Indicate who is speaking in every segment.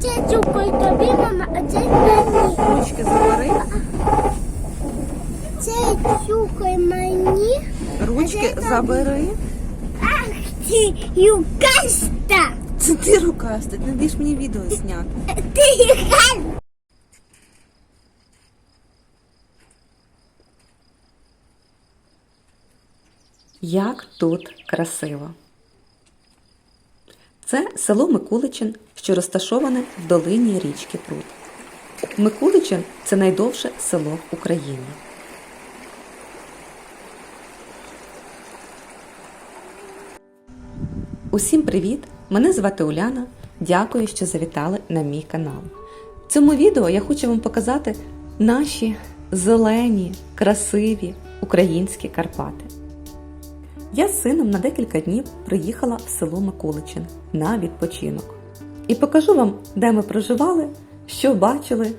Speaker 1: Це цукор тобі, мама, а це мені.
Speaker 2: Ручки забери.
Speaker 1: Це цукор мені.
Speaker 2: Ручки забери.
Speaker 1: Ах ти, юкаста!
Speaker 2: Це ти рукастий, ти не даєш мені відео зняти.
Speaker 1: Ти юкаста!
Speaker 3: Як тут красиво! Це село Микуличин, що розташоване в долині річки Прут. Микуличин це найдовше село в Україні. Усім привіт! Мене звати Уляна. Дякую, що завітали на мій канал. В цьому відео я хочу вам показати наші зелені, красиві українські Карпати. Я з сином на декілька днів приїхала в село Микуличин на відпочинок. І покажу вам, де ми проживали, що бачили.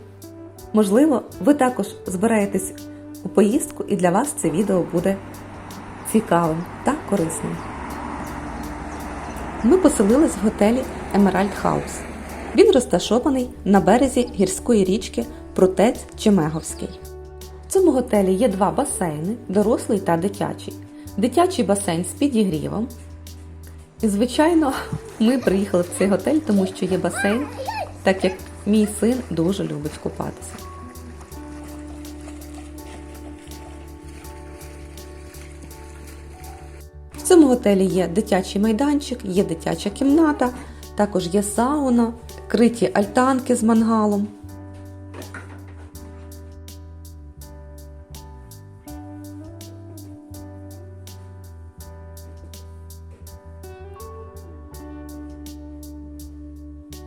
Speaker 3: Можливо, ви також збираєтесь у поїздку, і для вас це відео буде цікавим та корисним. Ми поселились в готелі Емеральд Хаус. Він розташований на березі гірської річки Прутець Чемеговський. В цьому готелі є два басейни дорослий та дитячий. Дитячий басейн з підігрівом. І, звичайно, ми приїхали в цей готель, тому що є басейн, так як мій син дуже любить купатися. В цьому готелі є дитячий майданчик, є дитяча кімната, також є сауна, криті альтанки з мангалом.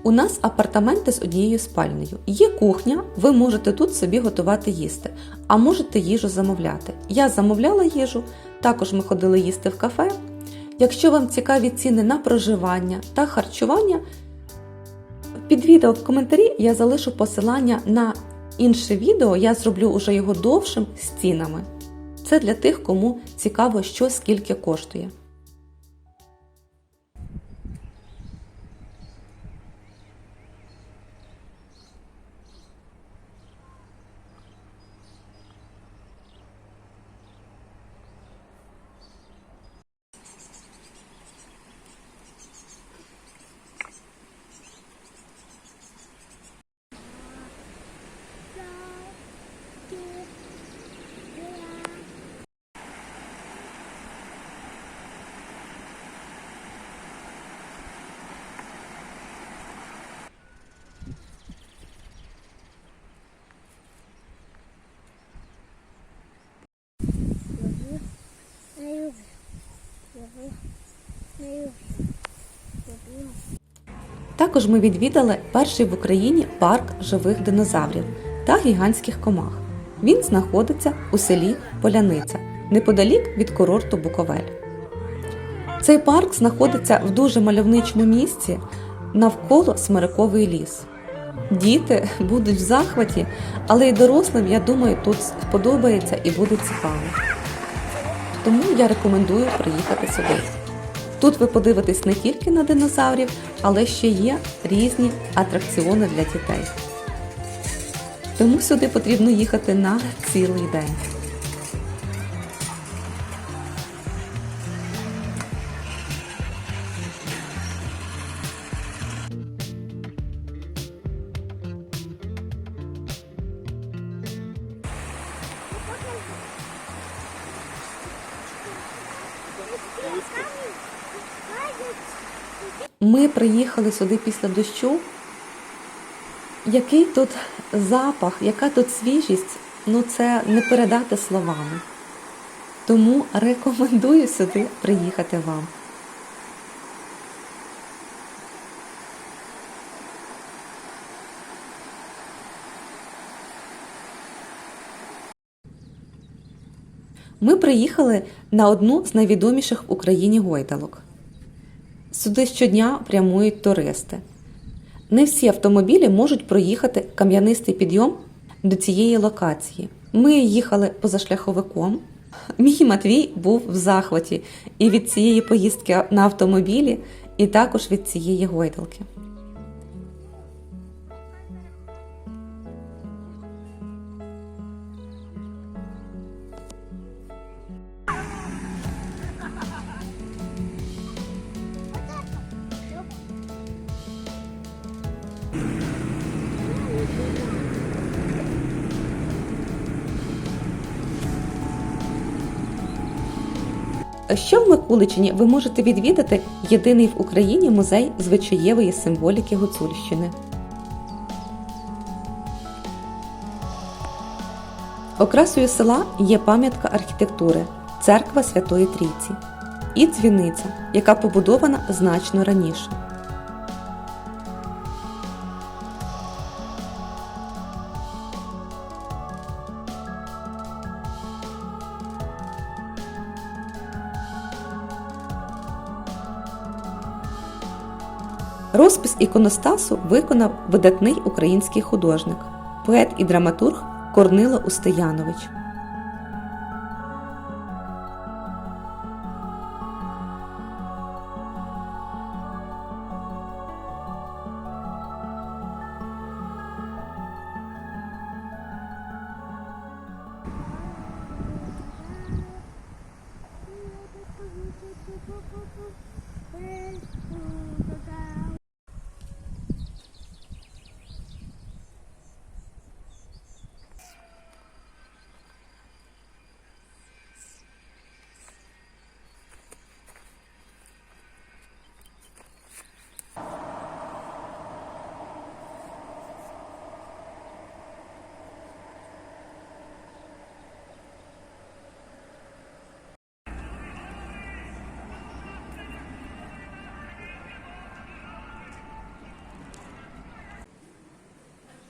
Speaker 3: У нас апартаменти з однією спальнею. Є кухня, ви можете тут собі готувати їсти, а можете їжу замовляти. Я замовляла їжу, також ми ходили їсти в кафе. Якщо вам цікаві ціни на проживання та харчування, під відео в коментарі я залишу посилання на інше відео, я зроблю уже його довшим з цінами. Це для тих, кому цікаво, що скільки коштує. Також ми відвідали перший в Україні парк живих динозаврів та гігантських комах. Він знаходиться у селі Поляниця, неподалік від курорту Буковель. Цей парк знаходиться в дуже мальовничому місці навколо Смириковий ліс. Діти будуть в захваті, але й дорослим, я думаю, тут сподобається і буде цікаво. Тому я рекомендую приїхати сюди. Тут ви подивитесь не тільки на динозаврів, але ще є різні атракціони для дітей. Тому сюди потрібно їхати на цілий день. Ми приїхали сюди після дощу. Який тут запах, яка тут свіжість, ну це не передати словами. Тому рекомендую сюди приїхати вам. Ми приїхали на одну з найвідоміших в Україні гойдалок. Сюди щодня прямують туристи. Не всі автомобілі можуть проїхати кам'янистий підйом до цієї локації. Ми їхали позашляховиком. Мій Матвій був в захваті і від цієї поїздки на автомобілі, і також від цієї гойдалки. Ще в Микуличині ви можете відвідати єдиний в Україні музей звичаєвої символіки Гуцульщини. Окрасою села є пам'ятка архітектури церква Святої Трійці і дзвіниця, яка побудована значно раніше. Розпис іконостасу виконав видатний український художник, поет і драматург Корнило Устиянович.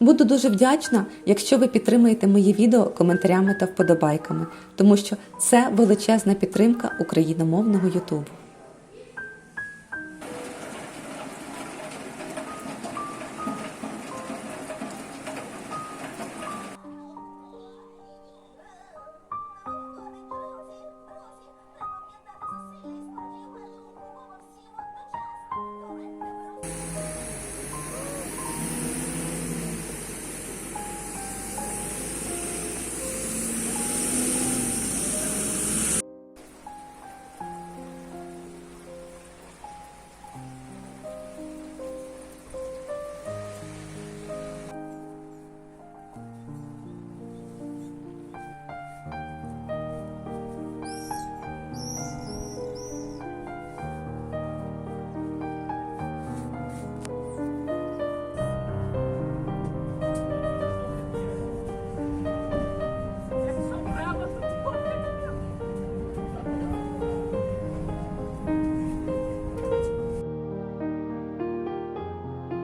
Speaker 3: Буду дуже вдячна, якщо ви підтримаєте мої відео коментарями та вподобайками, тому що це величезна підтримка україномовного Ютубу.